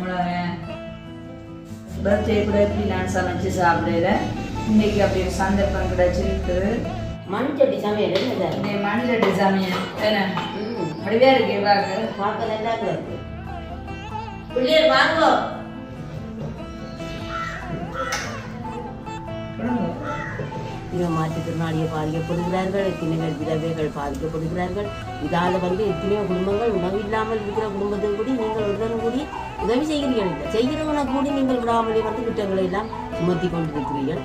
மிளகு பர்த்டே கூட எப்படி நான் சமைச்சு சாப்பிடுறேன். இன்னைக்கு அப்படி ஒரு சந்தர்ப்பம் கிடைச்சிருக்குது மண் சட்டி சமையல் இந்த மண்ணில் சமையல். என்ன? அப்படியே இருக்கு பார்க்க பார்க்க நல்லா இருக்கு. பிள்ளையர் வாங்கோ. இவன் மாற்றுத்திறனாளியை பாதிக்கப்படுகிறார்கள் எத்தனைகள் விதவைகள் பாதிக்கப்படுகிறார்கள் இதால் வந்து எத்தனையோ குடும்பங்கள் உணவு இல்லாமல் இருக்கிற குடும்பத்தை கூடி நீங்கள் உடனும் கூடி உதவி செய்கிறீர்கள். இல்லை செய்கிறவனை கூடி நீங்கள் விடாமலே வந்து குற்றங்களை எல்லாம் சுமத்தி கொண்டிருக்கிறீர்கள்.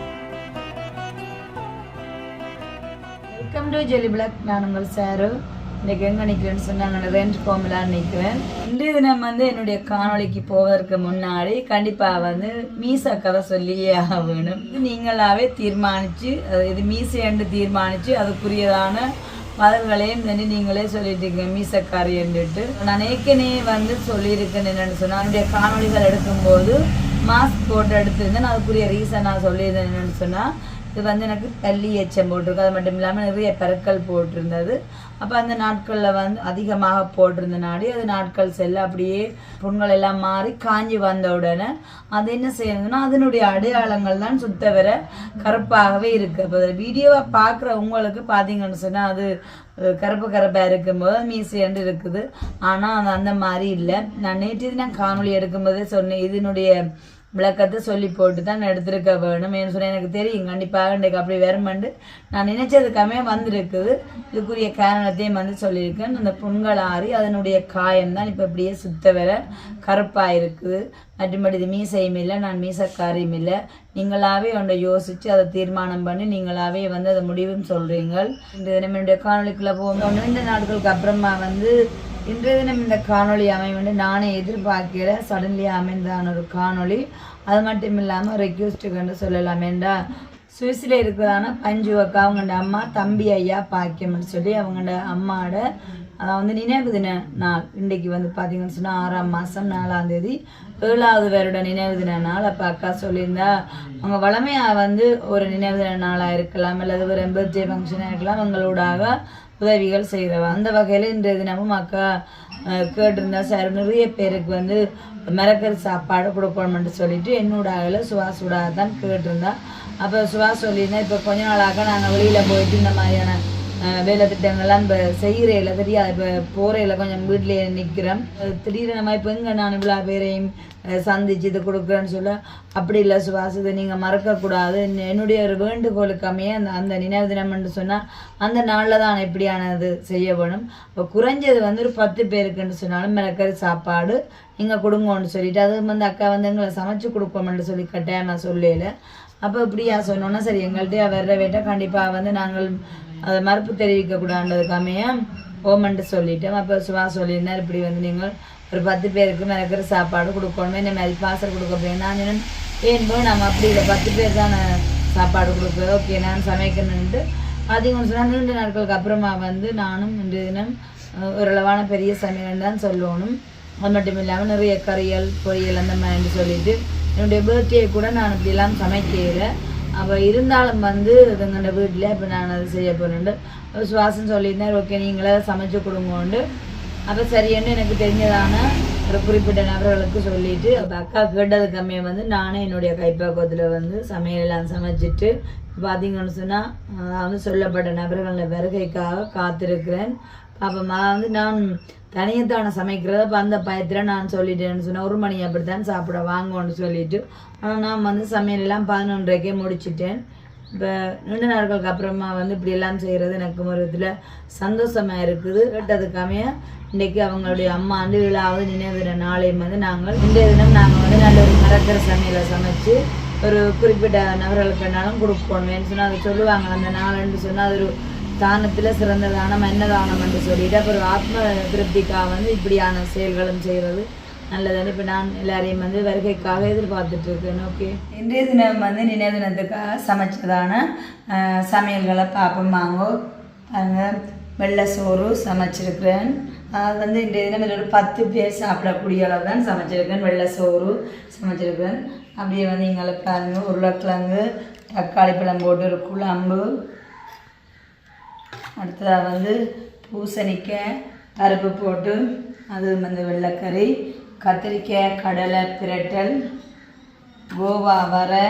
வெல்கம் டு ஜெலி பிளாக் நான் உங்கள் சாரு இன்னைக்கு எங்கே நிற்கிறேன்னு சொன்னாங்க ரெண்ட் ஃபார்ம்லாம் நிற்கிறேன் இன்றைய தினம் வந்து என்னுடைய காணொளிக்கு போவதற்கு முன்னாடி கண்டிப்பாக வந்து மீசா கதை சொல்லியே ஆக வேணும் நீங்களாவே தீர்மானித்து இது என்று தீர்மானித்து அதுக்குரியதான மதங்களையும் வந்து நீங்களே சொல்லிட்டீங்க மீசக்காரி என்றுட்டு. நான் ஏற்கனவே வந்து சொல்லியிருக்கேன் என்னென்னு சொன்னால் என்னுடைய காணொளிகள் எடுக்கும்போது மாஸ்க் போட்டு எடுத்திருந்தேன். அதுக்குரிய ரீசன் நான் சொல்லியிருந்தேன் என்னென்னு சொன்னால் இது வந்து எனக்கு பள்ளி எச்சம் போட்டிருக்கு. அது மட்டும் இல்லாமல் நிறைய பெருக்கள் போட்டிருந்தது. அப்போ அந்த நாட்களில் வந்து அதிகமாக போட்டிருந்த நாடி அது நாட்கள் செல்ல அப்படியே புண்கள் எல்லாம் மாறி காஞ்சி வந்த உடனே அது என்ன செய்யணும்னா அதனுடைய அடையாளங்கள் தான் சுத்த வர கருப்பாகவே இருக்குது அப்போ வீடியோவை பார்க்குற உங்களுக்கு பார்த்தீங்கன்னு சொன்னால் அது கருப்பு கருப்பாக இருக்கும்போது மீசியண்டு இருக்குது. ஆனால் அது அந்த மாதிரி இல்லை. நான் நேற்று நான் காணொலி எடுக்கும்போதே சொன்னேன் இதனுடைய விளக்கத்தை சொல்லி போட்டு தான் எடுத்திருக்க வேணும். ஏன்னு சொன்னால் எனக்கு தெரியும். கண்டிப்பாக இன்றைக்கு அப்படி வருமெண்டு நான் நினைச்சதுக்காமே வந்திருக்குது. இதுக்குரிய காரணத்தையும் வந்து சொல்லியிருக்கேன். அந்த புண்கள் ஆறி அதனுடைய காயம் தான் இப்போ இப்படியே சுத்த வர கருப்பாக இருக்குது மற்றும்படி இது மீசையும் இல்லை நான் மீசக்காரியும் இல்லை. நீங்களாவே ஒன்றை யோசித்து அதை தீர்மானம் பண்ணி நீங்களாவே வந்து அதை முடிவும் சொல்கிறீங்க இந்த தினம் என்னுடைய காணொலிக்குள்ளே போகும் நீண்ட நாட்களுக்கு அப்புறமா வந்து இன்றைய தினம் இந்த காணொளி அமைந்து நானே எதிர்பார்க்கிற சடன்லி அமைந்தான ஒரு காணொளி. அது மட்டும் இல்லாமல் ரெக்யூஸ்டுக்குன்னு சொல்லலாம் ஏண்டா சுவிஸில் இருக்கிறதான பஞ்சு அக்கா அவங்கள்ட அம்மா தம்பி ஐயா பாக்கியம்னு சொல்லி அவங்களோட அம்மாவோட அதான் வந்து நினைவு தின நாள். இன்றைக்கு வந்து பார்த்தீங்கன்னு சொன்னால் ஆறாம் மாதம் நாலாம் தேதி ஏழாவது பேரோட நினைவு தின நாள். அப்போ அக்கா சொல்லியிருந்தா அவங்க வளமையாக வந்து ஒரு நினைவு தின நாளாக இருக்கலாம் அல்லது ஒரு பர்த்டே ஃபங்க்ஷனாக இருக்கலாம் அவங்களோடாக உதவிகள் செய்கிறவ அந்த வகையில் இன்றைய தினமும் அக்கா கேட்டிருந்தா சார் நிறைய பேருக்கு வந்து மிளகரி சாப்பாடு கொடுக்கணும்னு சொல்லிட்டு என்னோட அகல சுவாசூடாக தான் கேட்டிருந்தா. அப்போ சுவாஸ் சொல்லியிருந்தேன் இப்போ கொஞ்ச நாளாக நாங்கள் வெளியில் போயிட்டு இந்த மாதிரியான வேலை திட்டங்கள்லாம் இப்போ செய்கிறேல தெரியாது. இப்போ போகிறையில கொஞ்சம் வீட்டிலேயே நிற்கிறேன் திடீர்னு நம்ம இப்போ எங்கே நான் இவ்வளோ பேரையும் சந்திச்சு இது கொடுக்குறேன்னு சொல்ல அப்படி இல்லை சுவாஸ் இதை நீங்கள் மறக்கக்கூடாது. என்னுடைய ஒரு வேண்டுகோளுக்கு அந்த அந்த நினைவு தினம்னு சொன்னால் அந்த நாளில் தான் எப்படியானது செய்ய வேணும். இப்போ குறைஞ்சது வந்து ஒரு பத்து பேருக்குன்னு சொன்னாலும் மிளக்கறி சாப்பாடு நீங்கள் கொடுங்கன்னு சொல்லிட்டு அது வந்து அக்கா வந்து எங்களை சமைச்சு கொடுப்போம்னு சொல்லி கட்டாயமாக சொல்லல. அப்போ இப்படியா சொன்னோன்னா சரி எங்கள்கிட்ட வர்ற வேட்டை கண்டிப்பாக வந்து நாங்கள் அதை மறுப்பு தெரிவிக்கக்கூடாதுக்காமைய ஓமன்ட்டு சொல்லிட்டோம். அப்போ சுவா சொல்லியிருந்தார் இப்படி வந்து நீங்கள் ஒரு பத்து பேருக்கு மிளக்கிற சாப்பாடு கொடுக்கணுமே இந்த மாதிரி பார்சல் கொடுக்க போய் நான் ஏன் போய் நம்ம அப்படி இல்லை. பத்து பேர் தான் சாப்பாடு கொடுக்குறது? ஓகே நான் சமைக்கணுன்ட்டு அதிகம் சொன்னால் நீண்ட நாட்களுக்கு அப்புறமா வந்து நானும் இன்று தினம் ஓரளவான பெரிய சமையல் தான் சொல்லணும். அது மட்டும் இல்லாமல் நிறைய கறியல் பொரியல் அந்த மாதிரி சொல்லிட்டு என்னுடைய பேர்த்டே கூட நான் இப்படிலாம் சமைக்கல. அப்போ இருந்தாலும் வந்து இதுங்கண்ட வீட்டில் இப்போ நான் அதை செய்ய போகிறேன்ட்டு சுவாசம் சொல்லியிருந்தேன் ஓகே நீங்களே சமைச்சு கொடுங்கோண்டு அப்போ சரின்னு எனக்கு தெரிஞ்சதான ஒரு குறிப்பிட்ட நபர்களுக்கு சொல்லிட்டு அப்போ அக்கா கேட்டது கம்மியாக வந்து நானே என்னுடைய கைப்பக்குவத்தில் வந்து சமையலெல்லாம் சமைச்சிட்டு பார்த்தீங்கன்னு சொன்னால் வந்து சொல்லப்பட்ட நபர்களில் வருகைக்காக காத்திருக்கிறேன். அப்போ வந்து நான் தனியத்தான சமைக்கிறத இப்போ அந்த பயத்தில் நான் சொல்லிட்டேன்னு சொன்னேன் ஒரு மணி அப்படித்தான் சாப்பிட வாங்கன்னு சொல்லிட்டு. ஆனால் நான் வந்து சமையலெல்லாம் பதினொன்றரைக்கே முடிச்சிட்டேன். இப்போ ரெண்டு நாட்களுக்கு அப்புறமா வந்து இப்படி எல்லாம் செய்கிறது எனக்கு ஒரு இதில் சந்தோஷமாக இருக்குது. கேட்டதுக்காமைய இன்றைக்கி அவங்களுடைய அம்மா வந்து விழாவது நினைவு நாளையும் வந்து நாங்கள் இன்றைய தினம் நாங்கள் வந்து நல்ல ஒரு மறக்கிற சமையலை சமைச்சு ஒரு குறிப்பிட்ட நபர்களுக்குனாலும் கொடுப்போம் சொன்னால் அதை சொல்லுவாங்க. அந்த நாளுன்னு சொன்னால் அது ஒரு தானத்தில் சிறந்த தானம் என்னதானம் என்று சொல்லிட்டு அப்புறம் ஆத்ம திருப்திக்காக வந்து இப்படியான செயல்களும் செய்கிறது நல்லதானே இப்போ நான் எல்லாரையும் வந்து வருகைக்காக எதிர்பார்த்துட்டு இருக்கேன் ஓகே இன்றைய தினம் வந்து நினைவு தினத்துக்காக சமைச்சதான சமையல்களை பார்ப்போம் வாங்கோ. பாருங்க வெள்ளை சோறு சமைச்சிருக்கிறேன். அது வந்து இன்றைய தினம் ஒரு பத்து பேர் சாப்பிடக்கூடிய அளவு தான் சமைச்சிருக்கேன். வெள்ளை சோறு சமைச்சிருக்கேன் அப்படியே வந்து எங்களை பாருங்க உருளைக்கிழங்கு தக்காளி பழம் போட்டு ஒரு குழம்பு அடுத்ததாக வந்து பூசணிக்காய் பருப்பு போட்டு அது வந்து வெள்ளைக்கறி கத்திரிக்காய் கடலை பிரட்டல் கோவா வரை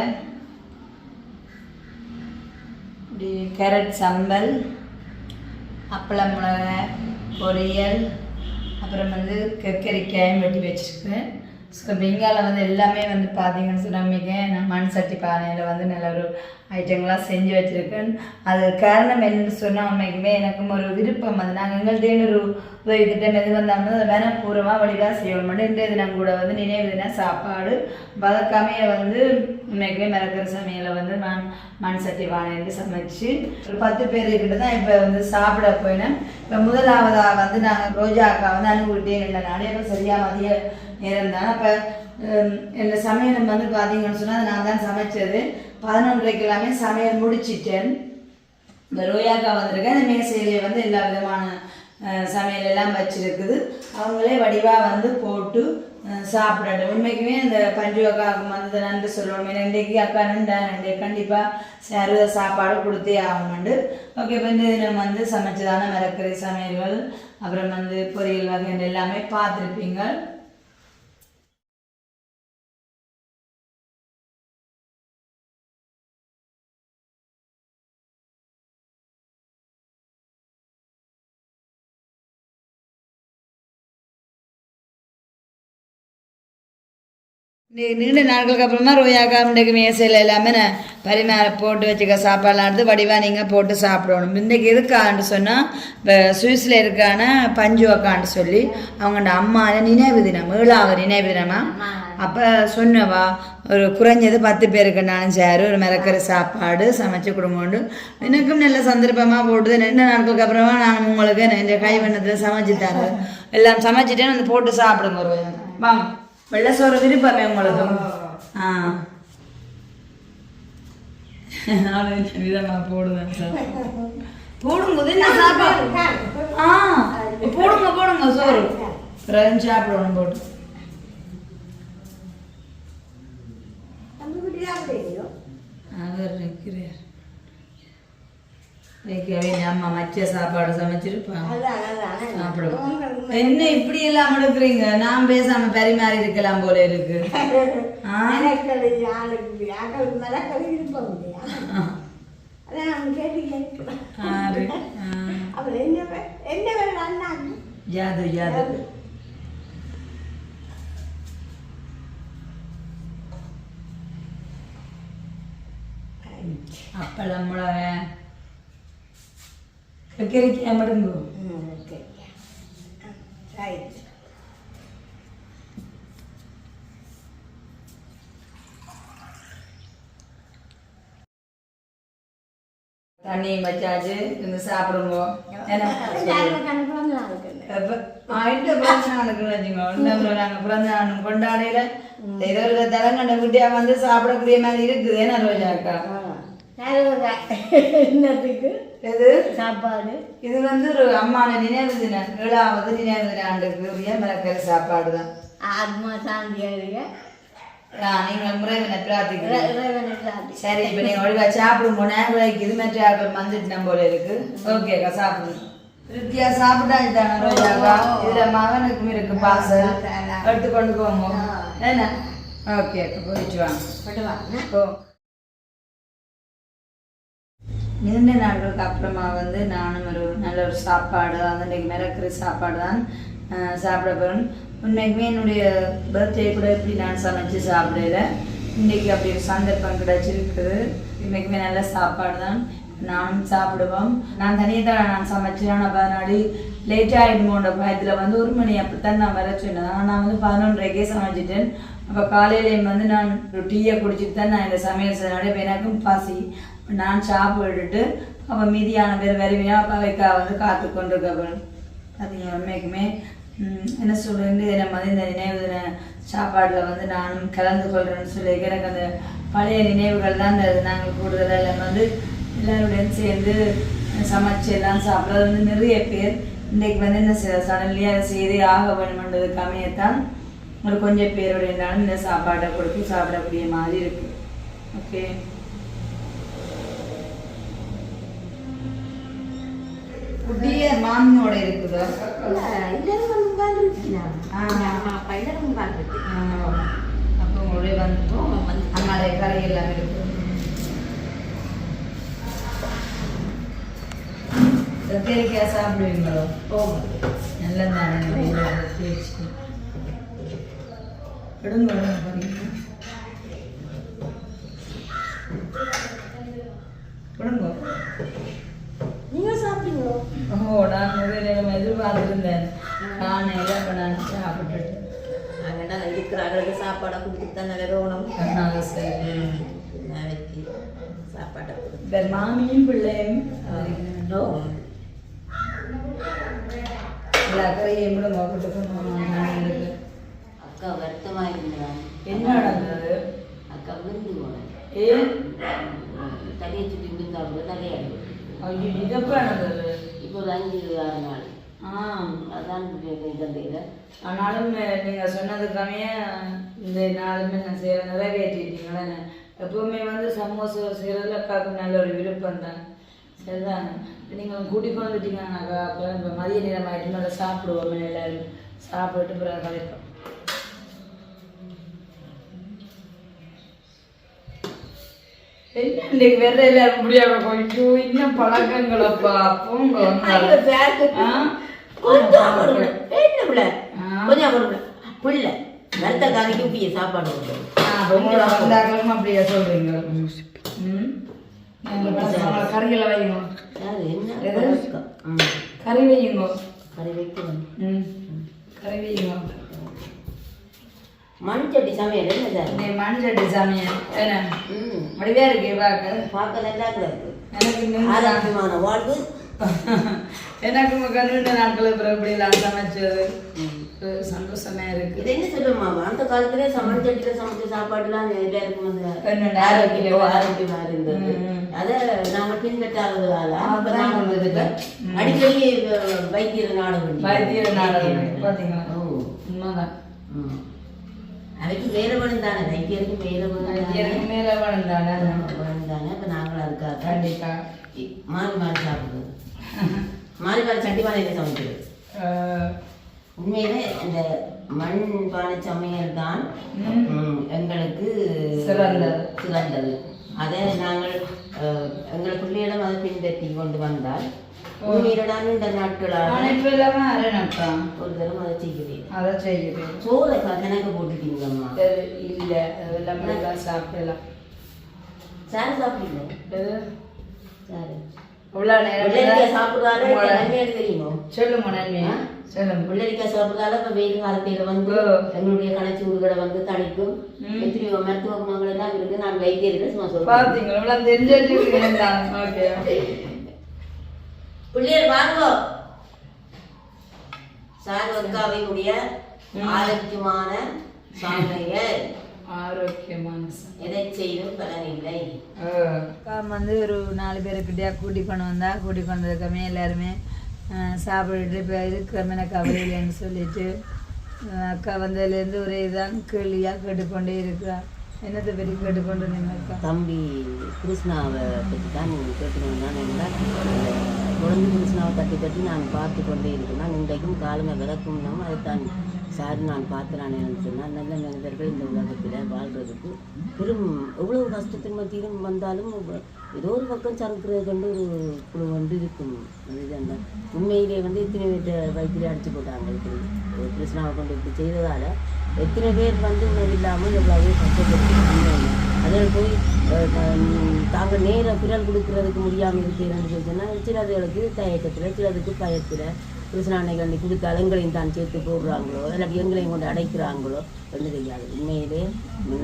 இப்படி கேரட் சம்பல் அப்பளம் மிளகாய் பொரியல் அப்புறம் வந்து கக்கரிக்காயும் வெட்டி வச்சுருக்கேன். ஸோ பெங்காலில் வந்து எல்லாமே வந்து பார்த்தீங்கன்னு சொன்னாமிக்க நான் மண் சட்டி பானையில் வந்து நல்ல ஒரு ஐட்டங்களாக செஞ்சு வச்சுருக்கேன். அது காரணம் என்னன்னு சொன்னால் உண்மைக்குமே எனக்கும் ஒரு விருப்பம். அது நாங்கள் எங்கள்கிட்ட ஒரு உதவி திட்டம் எது வந்தாலும் அதை வேணால் பூர்வமாக வழிதான் செய்வோம் மட்டும் இன்றைய தினம் கூட வந்து நினைவு தினம் சாப்பாடு வதக்காமைய வந்து உண்மைக்குமே மிளகுற சமையலை வந்து மண் மண் சட்டி வாழையிட்டு சமைச்சு ஒரு பத்து பேருக்கிட்ட தான் இப்போ வந்து சாப்பிட போயினேன். இப்போ முதலாவதாக வந்து நாங்கள் ரோஜா அக்கா வந்து அனுப்பிவிட்டே இல்லை நாளே சரியாக மதிய நேரம் தான் அப்போ இந்த சமையல் வந்து பார்த்தீங்கன்னு சொன்னால் நான் தான் சமைச்சது. பதினொன்றைக்கு எல்லாமே சமையல் முடிச்சிட்டேன். இந்த ரோயாக்கா வந்திருக்கேன் இந்த மேசையிலே வந்து எல்லா விதமான சமையல் எல்லாம் வச்சிருக்குது. அவங்களே வடிவாக வந்து போட்டு அஹ், சாப்பிடட்டும். உண்மைக்குமே இந்த பஞ்சு அக்காவுக்கு வந்து நன்றி சொல்லணும் ரெண்டைக்கு இன்றைக்கு அக்கா நண்டா நண்டு கண்டிப்பாக சருவ சாப்பாடு கொடுத்தே ஆகணுண்டு ஓகே இப்போ இந்த தினம் வந்து சமைச்சதான மரக்கறி சமையல்கள் அப்புறம் வந்து பொரியல் வகைகள் எல்லாமே பார்த்துருப்பீங்க. நீண்ட நாட்களுக்கு அப்புறமா ரோயாக்கா இன்றைக்கு மேசையில் எல்லாமே நான் பரிமாற போட்டு வச்சுக்க சாப்பாடுலாம் எடுத்து வடிவாக நீங்கள் போட்டு சாப்பிடணும். இன்றைக்கு எதுக்கான்னு சொன்னால் இப்போ சுவிஸில் இருக்கான பஞ்சு அக்கான்னு சொல்லி அவங்களோட அம்மா நினைவு தினம் ஏழாவது நினைவு தினமா? அப்போ சொன்னவா ஒரு குறைஞ்சது பத்து பேருக்கு நானும் சேரு ஒரு மிரக்கிற சாப்பாடு சமைச்சு கொடுங்கோண்டு எனக்கும் நல்ல சந்தர்ப்பமாக போட்டு ரெண்டு நாட்களுக்கு அப்புறமா நான் உங்களுக்கு இந்த கைவண்ணத்தில் சமைச்சு தரேன். எல்லாம் சமைச்சிட்டே வந்து போட்டு சாப்பிடுங்க ஒரு வாங்க. சார் போடும்போது என்ன சாப்பாடு ஆ போடுங்க போடுங்க சோறு பிறகு சாப்பிடணும் போட்டு அவர் இருக்கிறார் வைக்கவே அம்மா மச்ச சாப்பாடு சமைச்சிருப்பாங்க சாப்பிடுவோம். என்ன இப்படி எல்லாம் எடுக்கிறீங்க நான் பேசாம பரிமாறி இருக்கலாம் போல இருக்கு. ஆ? ஆறு. ஆ. ஜாது ஜாது அப்பளம் மிளகா கக்கரிக்காய் மடுங்கோ தண்ணி வச்சாச்சு இருந்து சாப்பிடுங்க ஏன்னா எப்ப- ஆயிட்டு பிறந்த நாளுக்கு வச்சுங்க இன்னும் நாங்கள் பிறந்த நாள் கொண்டாடையில ஏதோ ஒரு தலைங்கண்ட குட்டியா வந்து சாப்பிடக்கூடிய மாதிரி இருக்குது ஏன்னா ரோஜாக்கா என்னத்துக்கு இது சாப்பாடு. இது வந்து ஒரு அம்மான நினைவு தினம். ஏழாவது நினைவு தின ஆண்டுக்கு உரிய மிளக்கறி சாப்பாடு தான் ஆத்மா சாந்தியாக நீங்கள் முறைவினை பிரார்த்திக்கிறேன் சரி இப்போ நீங்கள் ஒழுங்கா சாப்பிடும் போனேன் இது மாதிரி ஆக்கள் வந்துட்டு போல இருக்கு. ஓகேக்கா சாப்பிடுங்க. திருப்தியா சாப்பிட்டாச்சு தானே ரோஜாக்கா இதுல மகனுக்கும் இருக்கு பாசல் எடுத்து கொண்டு போங்க என்ன? ஓகே போயிட்டு வாங்க. பட்டுவாங்க ஓ நீண்ட நாட்களுக்கு அப்புறமா வந்து நானும் ஒரு நல்ல ஒரு சாப்பாடு அந்த இன்றைக்கு மிளக்குற சாப்பாடு தான் சாப்பிட போகிறேன் உண்மைக்குமே என்னுடைய பர்த்டே கூட எப்படி நான் சமைச்சு சாப்பிடல. இன்றைக்கி அப்படி ஒரு சந்தர்ப்பம் கிடச்சிருக்குது. உண்மைக்குமே நல்ல சாப்பாடு தான். நானும் சாப்பிடுவோம். நான் தனியாக தான் நான் சமைச்சேன். ஆனால் பதினாடி லேட் ஆகிடுமோன்ற பயத்தில் வந்து ஒரு மணி அப்படித்தான் நான் வர சொன்னேன். ஆனால் நான் வந்து பதினொன்றரைக்கே சமைச்சிட்டேன். அப்போ காலையிலேயும் வந்து நான் ஒரு டீயை குடிச்சிட்டு தான் நான் இந்த சமையல் செய்யணும் இப்போ எனக்கும் பசி. நான் சாப்பிட்டுட்டு அப்போ மீதியான பேர் வருவினா அப்போ வந்து காத்து கொண்டு அது பார்த்தீங்க உண்மைக்குமே என்ன சொல்கிறது இதை மாதிரி இந்த நினைவு தின சாப்பாடில் வந்து நானும் கலந்து கொள்கிறேன்னு சொல்லி எனக்கு அந்த பழைய நினைவுகள் தான் இந்த நாங்கள் கூடுதலாக எல்லாம் வந்து எல்லோருடன் சேர்ந்து சமைச்சு எல்லாம் சாப்பிட்றது வந்து நிறைய பேர் இன்றைக்கு வந்து இந்த சடன்லி அதை செய்தே ஆக வேணுமென்றதுக்கு அமையத்தான் ஒரு கொஞ்சம் பேருடைய இருந்தாலும் இந்த சாப்பாடை கொடுத்து சாப்பிடக்கூடிய மாதிரி இருக்குது ஓகே புதிய மாமி அம்மனோட இருக்குதோ எல்லாரும் அப்பா உங்களுடைய வந்து அம்மாடைய கறி எல்லாம் இருக்கு. கத்திரிக்காய் சாப்பிடுவீங்களோ. நல்லதானே பேச்சு விடுங்க விடுங்க நீங்க சாப்பிடுங்க. ஓ நான் முதலில் எதிர்பார்த்திருந்தேன் காணையில் இப்போ நான் சாப்பிட்டுட்டு அங்கடா இருக்கிறாங்களுக்கு சாப்பாடை கொடுத்துட்டு தானே அதனால சரி நாளைக்கு சாப்பாடை கொடுத்து மாமியும் பிள்ளையும் ஓ. எல்லா கறியும் கூட போட்டுக்கணும் அக்கா வருத்தமா இருந்தான் என்ன நடந்தது அக்கா விழுந்து போனேன் ஏன் தலையை சுற்றி விழுந்தாங்க தலையாடு ஐயோ இதப்ப நடந்தது இப்போ ஒரு அஞ்சு ஆறு நாள். ஆ. அதான் தந்தையில் ஆனாலும் நீங்கள் சொன்னதுக்காமே இந்த நாளுமே நான் செய்கிற நிறைவேற்றிட்டீங்களே எப்பவுமே வந்து சமோசா செய்கிறதுல அக்காவுக்கு நல்ல ஒரு விருப்பம் தான். சரிதான் நீங்கள் கூட்டிக் வந்துட்டீங்கன்னாக்கா அப்புறம் இப்போ மதிய நேரம் ஆகிட்டு நல்லா சாப்பிடுவோம் எல்லாரும். சாப்பிட்டு பிறகு கலைப்போம் என்ன இன்னைக்கு வேற எல்லாரும் முடியாம போயிட்டு? இன்னும் பழக்கங்களப்பா போங்க? கொஞ்சம் பிள்ளை வருத்த காரிக்கு பிய சாப்பாடு வந்தாக்களும் அப்படியா சொல்றீங்க? கறிகளை வைங்க யாரு? என்ன? எது? பழக்கம்? ம். கறி வையுங்க. கறி வைக்கணும் கறி வையுங்க. மண் சட்டி சமையல் என்ன சார்? இந்த மண் சட்டி சாமியா என்ன? வடிவா இருக்கே பார்க்க பார்க்க நல்லா இருக்கு. எனக்கு வாழ்வு. எனக்கு கண்ணுண்ட நாட்கள் பிறகு இப்படி எல்லாம் சமைச்சது? சந்தோஷமா இருக்கு. இது என்ன சொல்லுமா அந்த காலத்திலே சமன் சட்டியில சமைச்ச சாப்பாடுலாம் வந்து என்னென்ன ஆரோக்கியம். ஆரோக்கியமா இருந்தது. அதை நாம பின்பற்றாததால அப்ப அதான் நாம வந்து இதுக்கு ம். அடிக்கடி வைத்தியர் நாட வேண்டியது. வைத்திய நாடகம். பாத்தீங்களா? ஓ. உண்மைதான். அவைக்கு வேணும் தானே? வைத்தியருக்கு வேற வேணும் எனக்கு மேல வேணும் தானே? வேணும் தானே? அப்ப நாங்களும் அதுக்காக கண்டிப்பா. மாறி மாறி சாப்பிடுறது மாறி மாறி சட்டி பானையில சமைக்கிறது? உண்மையிலே இந்த மண் பானை சமையல் தான் எங்களுக்கு சிறந்தது. சிறந்தது. அதை நாங்கள் எங்கள் பிள்ளையிடம் அதை பின்பற்றி கொண்டு வந்தால் இந்த நாட்களாக ஆனா இப்ப எல்லாமே அரணக்கா ஒரு தரம் அதை செய்கிறேன் அதை செய்யுது சோறை கணக்கு போட்டுட்டீங்கம்மா இல்ல அதெல்லாம் எல்லாம் சாப்பிடலாம் சார் சாப்பிடுங்க? சார் இவ்வளவு நேரம் சாப்பிடுறாரு தெரியுமோ சொல்லுங்க நன்மையா? சொல்லுங்க வெள்ளரிக்காய் சாப்பிடுறதால இப்போ வெயில் காலத்தில் வந்து. எங்களுடைய கணச்சி ஊர்களை வந்து தணிக்கும். எத்தனையோ மருத்துவ குணங்கள் எல்லாம் இருக்கு நான் வைத்தியர்கள் சும்மா தெரிஞ்சு ஓகே பிள்ளைகள் வாங்க சார் அக்காவையுடைய ஆரோக்கியமான சாமைகள் ஆரோக்கியமான ச- எதை செய்தும் பலனில்லை. அக்கா வந்து ஒரு நாலு பேருக்கிட்டயா கூட்டி கொண்டு வந்தா கூட்டி கொண்டு வந்ததுக்கமே எல்லாருமே. சாப்பிட்டுட்டு இப்போ இருக்கிற எனக்கு கவலையில்லைன்னு சொல்லிட்டு அக்கா வந்ததுலேருந்து ஒரு இதான் கேள்வியாக கேட்டுக்கொண்டே இருக்கிறா என்னது வெறி கேட்டுக்கொண்டு இருந்தீங்க தம்பி கிருஷ்ணாவை பற்றி தான் நீங்கள் கேட்டுக்கணும் என்றால் குழந்தை கிருஷ்ணாவை தட்டி தட்டி நான் பார்த்து கொண்டே இருக்கிறேன் இன்றைக்கும் காலங்க விளக்கும் நாம் அதைத்தான் சார் நான் பார்க்குறானே சொன்னால் நல்ல மனிதர்கள் இந்த உலகத்தில் வாழ்கிறதுக்கு பெரும் எவ்வளோ கஷ்டத்தின் மத்தியிலும் வந்தாலும் ஏதோ ஒரு பக்கம் சறுக்கிறது கண்டு ஒரு குழு வந்து இருக்கும். அது உண்மையிலே வந்து இத்தனை வீட்டை வயிற்றிலே அடிச்சு போட்டாங்க? இப்படி கிருஷ்ணாவை கொண்டு இப்படி செய்ததால் எத்தனை பேர் வந்து உணவு இல்லாமல் எவ்வளவு கஷ்டப்பட்டு அதில் போய் அஹ், தாங்கள் நேர குரல் கொடுக்கறதுக்கு முடியாமல் இருக்கிறேன்னு சொன்னால் சிலதுகளுக்கு தயக்கத்தில் சிலதுக்கு பயத்தில் கிருஷ்ணானை கண்டி கொடுத்தால் எங்களையும் தான் சேர்த்து போடுறாங்களோ இல்லாட்டி எங்களையும் கொண்டு அடைக்கிறாங்களோ ஒன்று தெரியாது. உண்மையிலே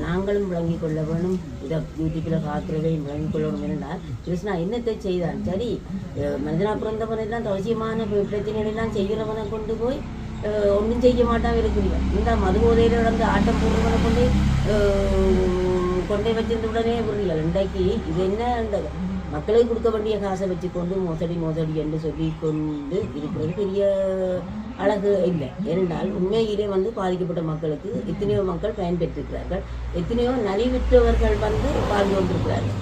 நாங்களும் விளங்கிக் கொள்ள வேணும். இதை யூடியூப்பில் பார்க்குறதையும் விளங்கி கொள்ளணும் என்றால் கிருஷ்ணா என்னத்தை செய்தான்? சரி அஹ், மனிதனா பிறந்தவனெல்லாம் அவசியமான பிரச்சனைகளெல்லாம் செய்கிறவனை கொண்டு போய் ஒன்றும் செய்ய மாட்டாம இருக்கிறீங்க இந்த மது போதையில் நடந்து ஆட்டம் போடுறவனை கொண்டு கொண்டே வச்சிருந்த உடனே புரியல இன்றைக்கு இது என்ன இந்த மக்களுக்கு கொடுக்க வேண்டிய காசை வச்சுக்கொண்டு மோசடி மோசடி என்று சொல்லி கொண்டு இருக்கிறது பெரிய அழகு இல்லை ஏனென்றால் உண்மையிலே வந்து பாதிக்கப்பட்ட மக்களுக்கு எத்தனையோ மக்கள் பயன்பெற்றிருக்கிறார்கள் எத்தனையோ நலிவிற்றவர்கள் வந்து வாழ்ந்து கொண்டிருக்கிறார்கள்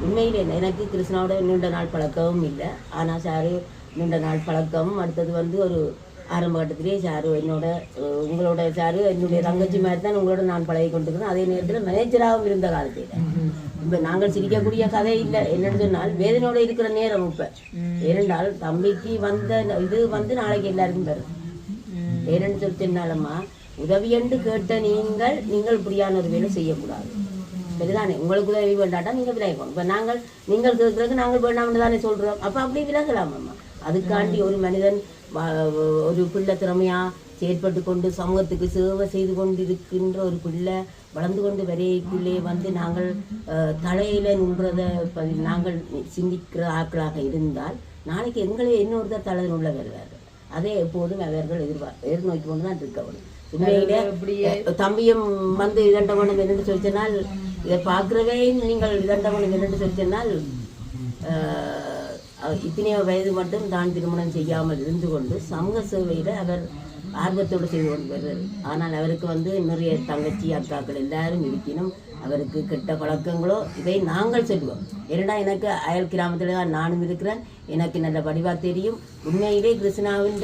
உண்மையிலே எனக்கு கிருஷ்ணாவோட நீண்ட நாள் பழக்கமும் இல்லை ஆனால் சாரு நீண்ட நாள் பழக்கம் அடுத்தது வந்து ஒரு ஆரம்பகட்டத்திலே சாரு என்னோட உங்களோட சாரு என்னுடைய தங்கச்சி மாதிரி தான் உங்களோட நான் பழகி கொண்டிருக்கிறேன் அதே நேரத்தில் மேனேஜராகவும் இருந்த காலத்தில். இப்போ நாங்கள் சிரிக்கக்கூடிய கதை இல்லை. என்னன்னு சொன்னால் வேதனையோட இருக்கிற நேரம் இப்போ. ஏனென்றால் தம்பிக்கு வந்த இது வந்து நாளைக்கு எல்லாருக்கும் பெறும் ஏனென்னு சொல்லி சொன்னாலம்மா உதவி என்று கேட்ட நீங்கள் நீங்கள் இப்படியான ஒரு வேலை செய்யக்கூடாது. சரிதானே? உங்களுக்கு உதவி வேண்டாட்டா நீங்கள் விலகணும் இப்போ நாங்கள் நீங்கள் கேட்குறதுக்கு நாங்கள் வேண்டாம்னு தானே சொல்கிறோம் அப்போ அப்படி விலகலாம் அம்மா அதுக்காண்டி ஒரு மனிதன் ஒரு பிள்ளை திறமையா செயற்பட்டு கொண்டு சமூகத்துக்கு சேவை செய்து கொண்டிருக்கின்ற ஒரு பிள்ளை வளர்ந்து கொண்டு வரைக்குள்ளே வந்து நாங்கள் தலையில நின்றதை நாங்கள் சிந்திக்கிற ஆட்களாக இருந்தால் நாளைக்கு எங்களை இன்னொருத்தர் தலையில் உள்ள வருவார்கள். அதை எப்போதும் அவர்கள் எதிர்பார் எதிர்நோக்கி கொண்டு தான் இருக்கணும் உண்மையிலே தம்பியும் வந்து இதண்டவனும் என்னென்னு சொல்லி சொன்னால் இதை பார்க்குறவே நீங்கள் இதண்டவனும் என்னென்னு சொல்லி சொன்னால் அஹ், அவர் இத்தனையோ வயது மட்டும் தான் திருமணம் செய்யாமல் இருந்து கொண்டு சமூக சேவையில் அவர் ஆர்வத்தோடு செய்து கொண்டு வருவார் ஆனால் அவருக்கு வந்து நிறைய தங்கச்சி அக்காக்கள் எல்லாரும் இருக்கணும் அவருக்கு கெட்ட பழக்கங்களோ இதை நாங்கள் சொல்லுவோம் ஏன்னா எனக்கு அயல் கிராமத்தில் தான் நானும் இருக்கிறேன் எனக்கு நல்ல வடிவாக தெரியும். உண்மையிலே கிருஷ்ணாவின்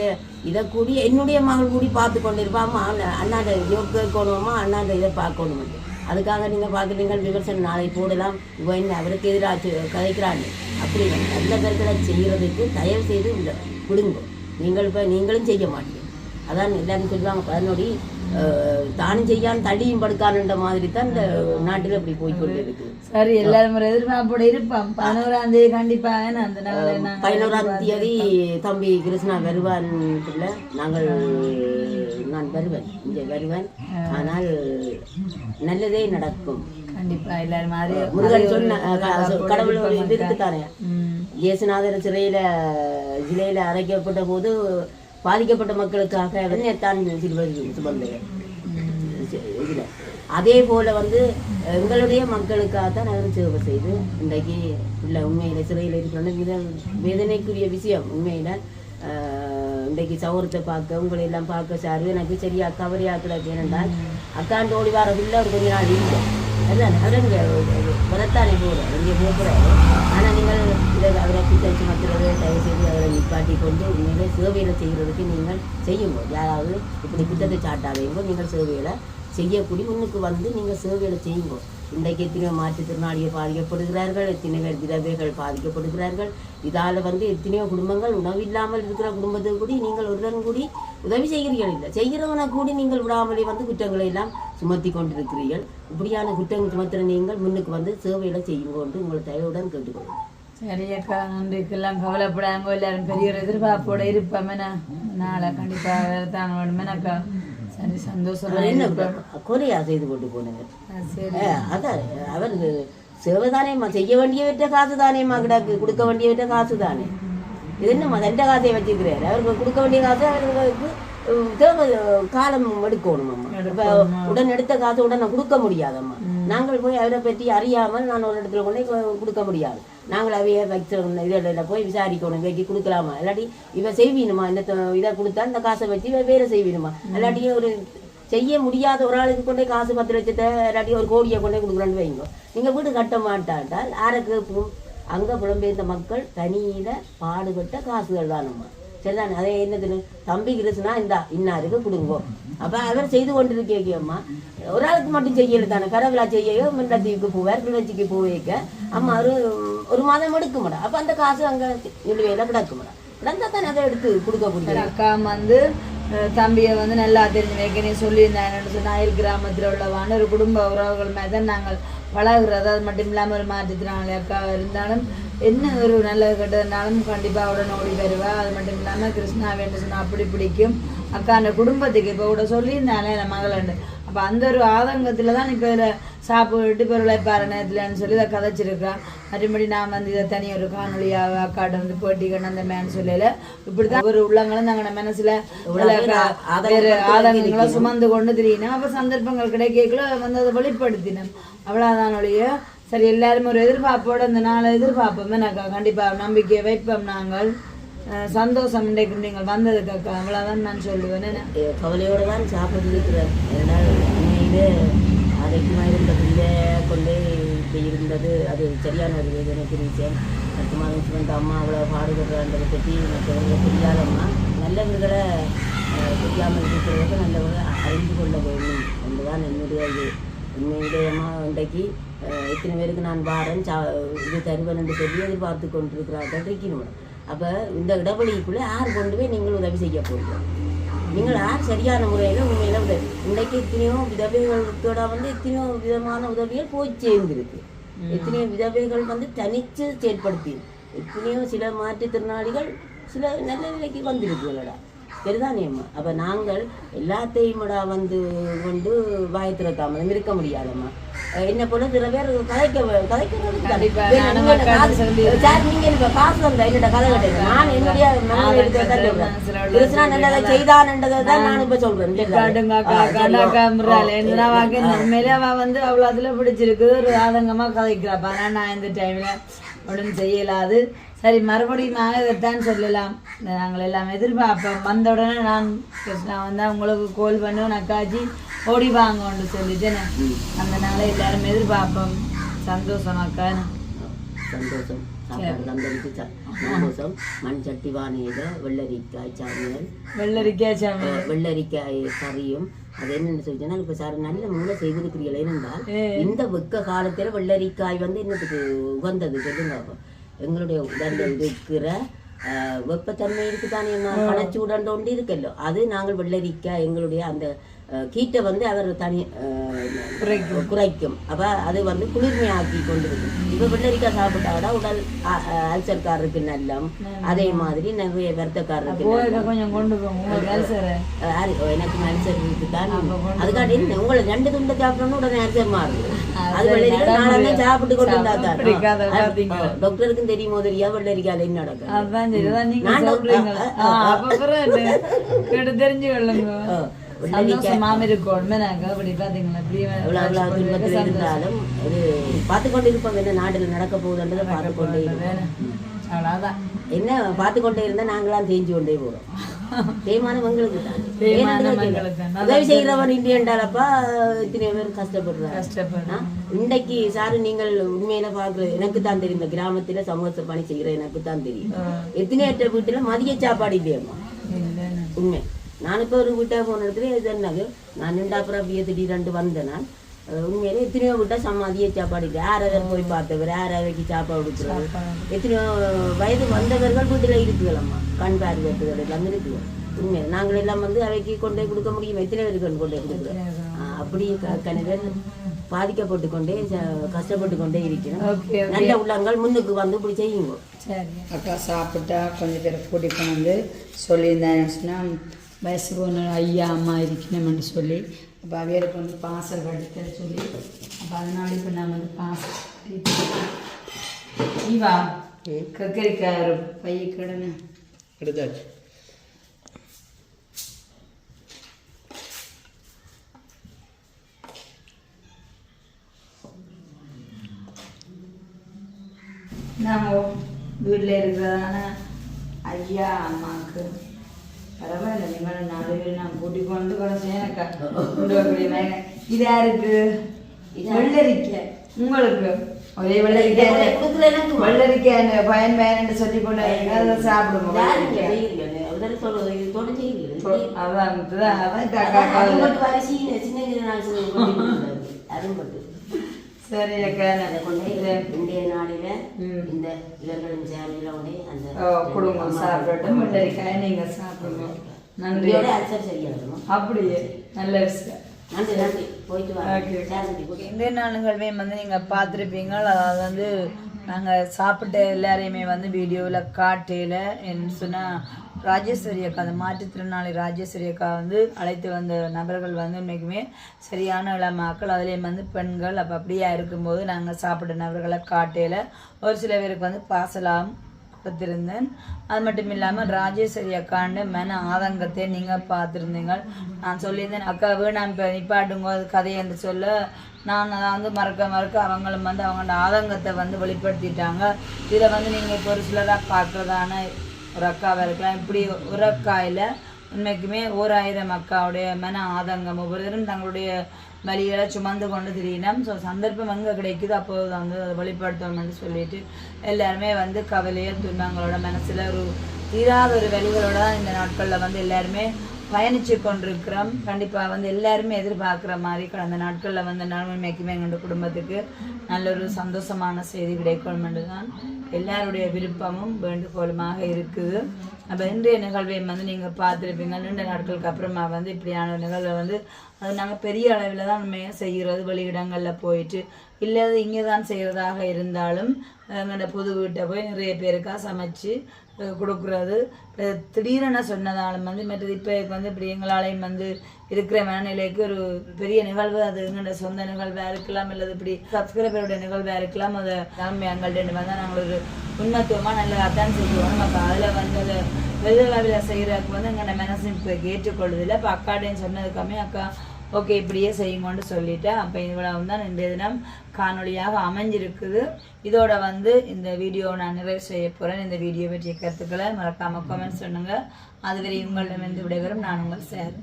இதை கூடி என்னுடைய மகள் கூடி பார்த்து கொண்டிருப்பாமா? அண்ணாண்ட யோக கேட்கணுமா? அண்ணாண்ட இதை பார்க்கணும்? அதுக்காக நீங்கள் பார்க்குறீங்க விமர்சனம் நாளை போடலாம். இவன் அவருக்கு எதிராக கதைக்கிறான்னு அப்படி இல்லை. நல்லவர்களை செய்கிறதுக்கு தயவு செய்து இந்த விடுங்க நீங்கள் இப்போ நீங்களும் செய்ய மாட்டீங்க. அதான் எல்லாரும் சொல்லுவாங்க பதினோடி தானும் செய்யான் தள்ளியும் படுக்கானுன்ற மாதிரி தான் இந்த நாட்டில் இப்படி போய்க்கொண்டு இருக்கு. சரி எல்லாரும் எதிர்பார்ப்போட இருப்பான் பதினோராம் தேதி கண்டிப்பா ஏன்னா அந்த நாள் நாங்க பதினோராம் தேதி தம்பி கிருஷ்ணா வருவான் நாங்கள் நான் வருவேன் இங்கே வருவேன். ஆனால் நல்லதே நடக்கும். கண்டிப்பா எல்லாரும் மாதிரி முருகன் சொன்ன கடவுள் இது இருக்குத்தானே. இயேசுநாதர் சிறையில சிலையில அடைக்கப்பட்ட போது பாதிக்கப்பட்ட மக்களுக்காக சிறுவர் சுமந்தவர் இதுல. அதே போல வந்து எங்களுடைய மக்களுக்காக தான் அவர் சேவை செய்து இன்றைக்கு உள்ள உண்மையில சிறையில் இருக்கிறோம் இது வேதனைக்குரிய விஷயம். உண்மையில இன்றைக்கு சௌரத்தை பார்க்க உங்களை எல்லாம் பார்க்க சார் எனக்கு சரியா கவரியா கிடக்கு. ஏனென்றால் அக்காண்டு ஓடி வர உள்ள ஒரு கொஞ்ச நாள் இல்லை. அதுதான் அவருங்க வரத்தானே போகிறோம் இங்கே போகிறோம் ஆனால் நீங்கள் இதை அவரை பித்தம் சுமத்துறது தயவு செய்து அவரை நிப்பாட்டி கொண்டு உண்மையிலே சேவையில் செய்கிறதுக்கு நீங்கள் செய்யுங்க யாராவது இப்படி குற்றத்தை சாட்டாதீங்க நீங்கள் சேவையில் செய்யக்கூடிய முன்னுக்கு வந்து நீங்கள் சேவையில் செய்யுங்க இன்றைக்கு எத்தனையோ மாற்றுத்திறனாளிகள் பாதிக்கப்படுகிறார்கள். எத்தனை பேர் விதவைகள் பாதிக்கப்படுகிறார்கள். இதால் வந்து எத்தனையோ குடும்பங்கள் உணவு இல்லாமல் இருக்கிற குடும்பத்துக்கு கூடி நீங்கள் ஒருவரும் கூடி உதவி செய்கிறீர்கள். இல்லை செய்கிறவனை கூடி நீங்கள் விடாமலே வந்து குற்றங்களை எல்லாம் சுமத்தி கொண்டிருக்கிறீர்கள் இப்படியான குற்றங்கள் சுமத்துற நீங்கள் முன்னுக்கு வந்து சேவையில் செய்யுங்க என்று உங்களை தயவுடன் கேட்டுக்கொள்ளுங்கள் சரி அக்கா நன்றிக்கெல்லாம் கவலைப்படாங்க எல்லாரும் பெரிய ஒரு எதிர்பார்ப்போட இருப்போமேனா நாளை கண்டிப்பா வேற தாங்க வேணுமேனாக்கா சரி சந்தோஷமா என்ன. கொலையா செய்து கொண்டு போனீங்க? அதான் அவர் சேவைதானேம்மா செய்ய வேண்டியவற்ற காசு தானேம்மா கிடக்கு. கொடுக்க வேண்டியவற்ற காசு தானே இது என்னம்மா ரெண்ட காசை வச்சுக்கிறாரு அவருக்கு கொடுக்க வேண்டிய காசு அவருக்கு காலம் எடுக்கணுமம்மா. இப்போ உடன் எடுத்த காசு உடனே கொடுக்க முடியாதம்மா. நாங்கள் போய் அவரை பற்றி அறியாமல் நான் ஒரு இடத்துல கொண்டு கொடுக்க முடியாது. நாங்கள் அவைய வச்சு இதில் போய் விசாரிக்கணும் இவைக்கு கொடுக்கலாமா? இல்லாட்டி இவ செய்வீனுமா? இந்த இதை கொடுத்தா இந்த காசை வச்சு இவ வேற செய்வீனுமா? இல்லாட்டி ஒரு செய்ய முடியாத ஒரு ஆளுக்கு கொண்டே காசு பத்து லட்சத்தை இல்லாட்டி ஒரு கோடியை கொண்டே கொடுக்குறேன்னு வைங்க. நீங்கள் வீடு கட்ட மாட்டாட்டால் கேட்போம் அங்கே புலம்பெயர்ந்த மக்கள் தனியில பாடுபட்ட காசுகள் தானம்மா. சரிதானே? அதே என்னதுன்னு? தம்பி கிருஷ்ணா இந்தா இன்னாருக்கு கொடுங்கோ. அப்போ அவர் செய்து கொண்டிருக்கேம்மா ஒரு ஆளுக்கு மட்டும் செய்யல தானே? கரவிழா செய்ய முன்னத்தீவுக்கு போவார் கிளர்ச்சிக்கு போவேக்க. அம்மா ஒரு ஒரு மாதம் எடுக்க மாட்டா அப்போ அந்த காசு அங்கே நிலுவையில் கிடக்க மாட்டா கிடந்தா தானே அதை எடுத்து கொடுக்க முடியும். அக்கா வந்து தம்பியை வந்து நல்லா தெரிஞ்சு வைக்கனே சொல்லியிருந்தாங்கன்னு சொன்னால் அயல் கிராமத்தில் உள்ளவான ஒரு குடும்ப உறவுகள் மாதிரி தான் நாங்கள் வளர்கிறது அது மட்டும் இல்லாமல் ஒரு மாற்றுத்திறனாளி அக்கா இருந்தாலும் என்ன ஒரு நல்லது கெட்டதுனாலும் கண்டிப்பாக உடனே ஓடி வருவா. அது மட்டும் இல்லாமல் கிருஷ்ணா வேண்டு சொன்னால் அப்படி பிடிக்கும். அக்கா அந்த குடும்பத்துக்கு இப்போ கூட சொல்லியிருந்தாலே என் மகளண்டு அப்போ அந்த ஒரு ஆதங்கத்தில் தான் இப்போ இதில் சாப்பிட்டு இப்போ உழைப்பாரு நேரத்துலன்னு சொல்லி இதை கதைச்சிருக்கா. மறுபடி நான் வந்து இதை தனி ஒரு காணொலியாக அக்காட்ட வந்து போட்டி கண்டு அந்த மேன் சொல்லல. இப்படி தான் ஒரு உள்ளங்களும் நாங்கள் மனசில் வேறு ஆதங்கங்களை சுமந்து கொண்டு தெரியணும் அப்போ சந்தர்ப்பங்கள் கிடைக்கல வந்து அதை வெளிப்படுத்தினோம். அவ்வளோதான் ஒழிய. சரி எல்லாரும் ஒரு எதிர்பார்ப்போட அந்த நாளை எதிர்பார்ப்போம். எனக்கா கண்டிப்பாக நம்பிக்கை வைப்போம் நாங்கள். சந்தோஷம் இன்றைக்கு நீங்கள் வந்ததுக்கு அவ்வளோதான் நான் சொல்லுவேன். கவலையோடு தான் சாப்பிட்டு இருக்கிறேன். வந்து அதிகமாக அதைக்குமா இருந்த பிள்ளை கொண்டு இருந்தது அது சரியான ஒரு எனக்கு விஷயம் பத்து மாதம் வந்து அம்மா அவ்வளோ பாடுபடுறதை பற்றி மற்றவங்களுக்கு தெரியாதம்மா. நல்லவர்களை தெரியாமல் இருக்கிறவங்க நல்லவர்களை அறிந்து கொள்ள வேண்டும். என்றுதான் என்னுடைய இது. உண்மையிலேயம்மா இன்றைக்கு இத்தனை பேருக்கு நான் வாரன் சா இது தருவன் என்று சொல்லி எதிர்பார்த்து கொண்டிருக்கிறார்கள். இருக்கணும் அப்போ இந்த இடைவெளிக்குள்ளே யார் கொண்டு போய் நீங்கள் உதவி செய்ய போகிறோம் நீங்கள்? யார் சரியான முறையில் உண்மையில உதவி. இன்றைக்கு எத்தனையோ விதவைகளோட வந்து எத்தனையோ விதமான உதவிகள் போய் சேர்ந்துருக்கு. எத்தனையோ விதவைகள் வந்து தனித்து செயல்படுத்தி எத்தனையோ சில மாற்றுத்திறனாளிகள் சில நல்ல நிலைக்கு வந்திருக்குங்களடா சரிதானேம்மா அப்போ நாங்கள் எல்லாத்தையும்டா வந்து கொண்டு தாமதம் இருக்க முடியாதம்மா. என்ன போல சில பேர் கதைக்க கதைக்கிறது சார் நீங்க காசு வந்தா என்னோட கதை கட்டுங்க நான் என்னுடைய சொல்றேன். நல்லதை செய்தான்ன்றதை தான் நான் இப்ப சொல்றேன். உண்மையிலே அவ வந்து அவ்வளோ அதில் பிடிச்சிருக்கு ஒரு ஆதங்கமாக கதைக்கிறாப்பா நான் இந்த டைமில் உடனே செய்யலாது. சரி மறுபடியும் நான் இதைத்தான் சொல்லலாம். நாங்கள் எல்லாம் எதிர்பார்ப்போம். வந்த உடனே நான் கிருஷ்ணா வந்தால் உங்களுக்கு கால் பண்ணுவேன். அக்காச்சி ஓடி வாங்கன்னு சொல்லிட்டு நான் அந்த நாளை எல்லாரும் எதிர்பார்ப்போம். சந்தோஷம் அக்கா. சந்தோஷம். சாப்பாடு ச- சந்தோஷம். மண் சட்டி வானியத வெள்ளரிக்காய் சாமியல் வெள்ளரிக்காய் சாமி வெள்ளரிக்காய் கறியும். அது என்னன்னு சொல்லிச்சோன்னா இப்போ சார் நல்ல மூளை செய்திருக்கிறீர்கள் ஏனென்றால் இந்த வெக்க காலத்தில் வெள்ளரிக்காய் வந்து என்னத்துக்கு உகந்தது? சொல்லுங்க. எங்களுடைய உடலில் இருக்கிற வெப்பத்தன்மை இருக்குதானே என்ன கணச்சூடண்டு ஒன்று இருக்கல்லோ அது நாங்கள் வெள்ளரிக்காய் எங்களுடைய அந்த கீட்டை வந்து அவர் தனி குறைக்கும். அப்ப அது வந்து குளிர்மையாக்கி கொண்டிருக்கும். இப்போ வெள்ளரிக்காய் சாப்பிட்டாவிட உடல் அல்சர்காரருக்கு நல்லம். அதே மாதிரி நிறைய வருத்தக்காரருக்கு கொஞ்சம் கொண்டு எனக்கு அல்சர். இருக்குதான் அதுக்காண்டி உங்களை ரெண்டு துண்டை சாப்பிடணும் உடனே அல்சர் மாறுது. அது வெள்ளரிக்காய் நாளே சாப்பிட்டு கொண்டு இருந்தா தான். பிடிக்காத ஆ, பார்த்தீங்களா? ஆ, டாக்டருக்கும் தெரியுமோ தெரியா வெள்ளரிக்காய் என்ன நடக்கும் அதான் நான் தெரிஞ்சு கொள்ளுங்க அப்படி இப்படி துன்பத்தில் இருந்தாலும் பார்த்து கொண்டு இருப்போம். என்ன நாட்டில் நடக்க போகுதுன்றதை பார்த்து கொண்டே என்ன பார்த்து கொண்டே இருந்தா நாங்களாம் தேஞ்சு கொண்டே போறோம். தேய்மானம் எங்களுக்கு தான். உதவி செய்கிறவன் இந்தியன்டாலப்பா இத்தனை பேர் கஷ்டப்படுறாங்க. கஷ்டப்படுறேன் இன்றைக்கு சாரு நீங்கள் உண்மையில பார்க்குற எனக்கு தான் தெரியும். இந்த கிராமத்துல சமூக பணி செய்கிற எனக்கு தான் தெரியும். எத்தனையற்ற வீட்டுல மதிய சாப்பாடு இல்லையம்மா. உண்மை. நான் இப்போ ஒரு வீட்டை போன இடத்துல இது என்னது? நான் நின்றாப்புறம் அப்படியே திடீரெண்டு வந்தேன் நான். உண்மையிலே எத்தனையோ வீட்டை சம மதிய சாப்பாடு யாராவது போய் பார்த்தவர்? யாராவது சாப்பாடு கொடுக்குறது? எத்தனையோ வயது வந்தவர்கள் வீட்டில் இருக்குகளம்மா கண் பார்வையற்றவர்கள் எல்லாம் இருக்குது. உண்மை நாங்கள் எல்லாம் வந்து அவைக்கு கொண்டு போய் கொடுக்க முடியும். எத்தனை பேருக்கு கொண்டு போய் கொடுக்குறோம் அப்படி க- கணவர் பாதிக்கப்பட்டு கொண்டே கஷ்டப்பட்டு கொண்டே இருக்கிறோம் நல்ல உள்ளங்கள் முன்னுக்கு வந்து இப்படி செய்யுங்க. சரி. அக்கா சாப்பிட்டா கொஞ்சம் பேரை கூட்டிட்டு வந்து சொல்லியிருந்தாங்கன்னு வயசுக்கு ஒன்று ஐயா அம்மா இருக்கணும்னு சொல்லி அப்போ அவையருக்கு வந்து பாசல் வடிக்க சொல்லி அப்போ அதனால இப்போ நான் வந்து பாசல் ஈவா கக்கரிக்காய் ஒரு பைய கிடனு. எடுத்தாச்சு. நாங்கள் வீட்டில் இருக்கிறதான ஐயா அம்மாவுக்கு பரவாயில்ல நீங்கள் நாலு பேர் நான் கூட்டி கொண்டு கடைசி எனக்கு கொண்டு வரக்கூடிய இது யாருக்கு? வெள்ளரிக்காய் உங்களுக்கு. ஒரே வெள்ளரிக்காய் அந்த பயன் பயன் சொல்லி கொண்டு சாப்பிடுவோம். அதான் அதான். அரும்பட்டு. சரி அக்கா நான் கொண்டு இதை இந்திய நாளில. இந்த இவர்களின் சேவையில உடனே அந்த கொடுங்க சாப்பிடட்டும் வெள்ளரிக்காய் நீங்கள் சாப்பிடுங்க. நன்றி. இதோட அல்சர் சரியாகணும் அப்படியே நல்ல விஷயம். நன்றி நன்றி. போயிட்டு Okay. வாங்க சேரந்தி போய் இன்றைய நாள் நிகழ்வே வந்து நீங்கள் பார்த்துருப்பீங்க. அதாவது வந்து நாங்கள் சாப்பிட்ட எல்லாரையுமே வந்து வீடியோவில் காட்டையில் என்ன சொன்னால் ராஜேஸ்வரி அக்கா அந்த மாற்றுத்திறனாளி ராஜேஸ்வரி அக்கா வந்து அழைத்து வந்த நபர்கள் வந்து இன்றைக்குமே சரியான மக்கள் அதுலேயும் வந்து பெண்கள் அப்போ அப்படியே இருக்கும்போது நாங்கள் சாப்பிட்ட நபர்களை காட்டையில் ஒரு சில பேருக்கு வந்து பாசலாம் கொடுத்துருந்தேன். அது மட்டும் இல்லாமல் ராஜேஸ்வரி அக்காண்டு மன ஆதங்கத்தை நீங்கள் பார்த்துருந்தீங்க நான் சொல்லியிருந்தேன் அக்காவே நான் இப்போ நிப்பாட்டுங்க கதையை கதை என்று சொல்ல நான் அதை வந்து மறக்க மறக்க அவங்களும் வந்து அவங்களோட ஆதங்கத்தை வந்து வெளிப்படுத்திட்டாங்க. இதில் வந்து நீங்கள் இப்போ ஒரு சிலராக பார்க்குறதான ஒரு அக்காவாக இருக்கலாம் இப்படி ஒரு அக்காயில் உண்மைக்குமே ஓர் ஆயிரம் அக்காவுடைய மன ஆதங்கம். ஒவ்வொருத்தரும் தங்களுடைய வழிகளை சுமந்து கொண்டு திரியணும் ஸோ சந்தர்ப்பம் எங்கே கிடைக்குது அப்போது வந்து அதை வெளிப்படுத்தணும்னு சொல்லிட்டு எல்லாருமே வந்து கவலையோ துன்பங்களோட மனசில் ஒரு தீராத ஒரு வழிகளோட தான் இந்த நாட்களில் வந்து எல்லாருமே பயணிச்சு கொண்டிருக்கிறோம் கண்டிப்பாக வந்து எல்லாருமே எதிர்பார்க்குற மாதிரி கடந்த நாட்களில் வந்து நன்மைக்குமே எங்களுடைய குடும்பத்துக்கு நல்ல ஒரு சந்தோஷமான செய்தி கிடைக்கணும் என்று தான் எல்லாருடைய விருப்பமும் வேண்டுகோளுமாக இருக்குது. அப்போ இன்றைய நிகழ்வையும் வந்து நீங்கள் பார்த்துருப்பீங்க. நீண்ட நாட்களுக்கு அப்புறமா வந்து இப்படியான நிகழ்வை வந்து அது நாங்கள் பெரிய அளவில் தான் உண்மையாக செய்கிறது? வெளியிடங்களில் போயிட்டு இல்லை அது இங்கே தான் செய்கிறதாக இருந்தாலும் எங்களோட புது வீட்டை போய் நிறைய பேருக்காக சமைச்சு கொடுக்குறது. திடீரென சொன்னதாலும் வந்து மற்றது இப்போ வந்து இப்படி எங்களாலையும் வந்து இருக்கிற மனநிலைக்கு ஒரு பெரிய நிகழ்வு அது எங்களோட சொந்த நிகழ்வாக இருக்கலாம் அல்லது இப்படி சப்ஸ்கிரைபருடைய நிகழ்வாக இருக்கலாம். அதை நாங்கள் எங்கள்கிட்ட வந்தால் நாங்கள் ஒரு உண்மத்துவமாக நல்லா அதான் செய்வோம். அப்போ அதில் வந்து அதை வெளியில் செய்கிறதுக்கு வந்து எங்களோட மனசு இப்போ ஏற்றுக்கொள்ளுதில்லை இப்போ அக்காட்டையும் சொன்னதுக்காமே அக்கா ஓகே இப்படியே செய்யுங்கன்னு சொல்லிட்டேன் அப்போ இவ்வளவு தான் இன்றைய தினம் காணொளியாக அமைஞ்சிருக்குது. இதோட வந்து இந்த வீடியோ நான் நிறைவு செய்ய போகிறேன் இந்த வீடியோ பற்றிய கருத்துக்களை மறக்காமல் கமெண்ட் சொல்லுங்கள் அதுவரை உங்களிடமிருந்து விடைபெறும். நான் உங்கள் சேர்